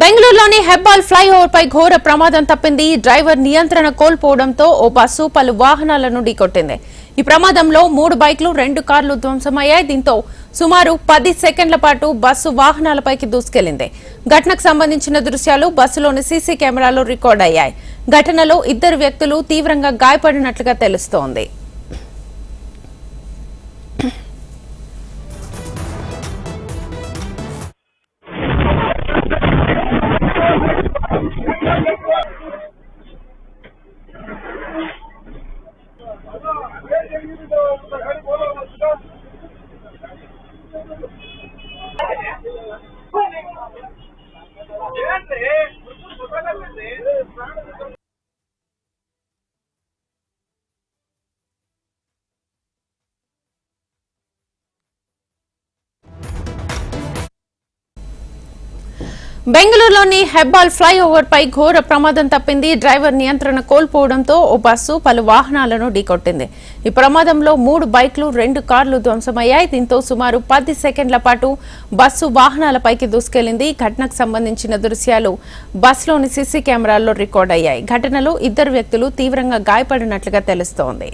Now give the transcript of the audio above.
బెంగళూరులోని హెబ్బాల్ ఫ్లైఓవర్ పై ఘోర ప్రమాదం తప్పింది. డ్రైవర్ నియంత్రణ కోల్పోవడంతో ఓ బస్సు పలు వాహనాలను ఢీకొట్టింది ఈ ప్రమాదంలో మూడు బైక్లు రెండు కార్లు ధ్వంసమయ్యాయి. దీంతో సుమారు పది సెకండ్ల పాటు బస్సు వాహనాలపైకి దూసుకెళ్ళింది. ఘటనకు సంబంధించిన దృశ్యాలు బస్సులోని సీసీ కెమెరాలో రికార్డ్ అయ్యాయి. ఘటనలో ఇద్దరు వ్యక్తులు తీవ్రంగా గాయపడినట్లుగా తెలుస్తోంది. ಏನ್ರಿ బెంగళూరులోని హెబ్బాల్ ఫ్లైఓవర్ పై ఘోర ప్రమాదం తప్పింది. డ్రైవర్ నియంత్రణ కోల్పోవడంతో ఓ బస్సు పలు వాహనాలను ఢీకొట్టింది. ఈ ప్రమాదంలో మూడు బైక్లు రెండు కార్లు ధ్వంసమయ్యాయి. దీంతో సుమారు పది సెకండ్ల పాటు బస్సు వాహనాలపైకి దూసుకెళ్ళింది. ఘటనకు సంబంధించిన దృశ్యాలు బస్సులోని సీసీ కెమెరాల్లో రికార్డ్ అయ్యాయి. ఘటనలో ఇద్దరు వ్యక్తులు తీవ్రంగా గాయపడినట్లుగా తెలుస్తోంది.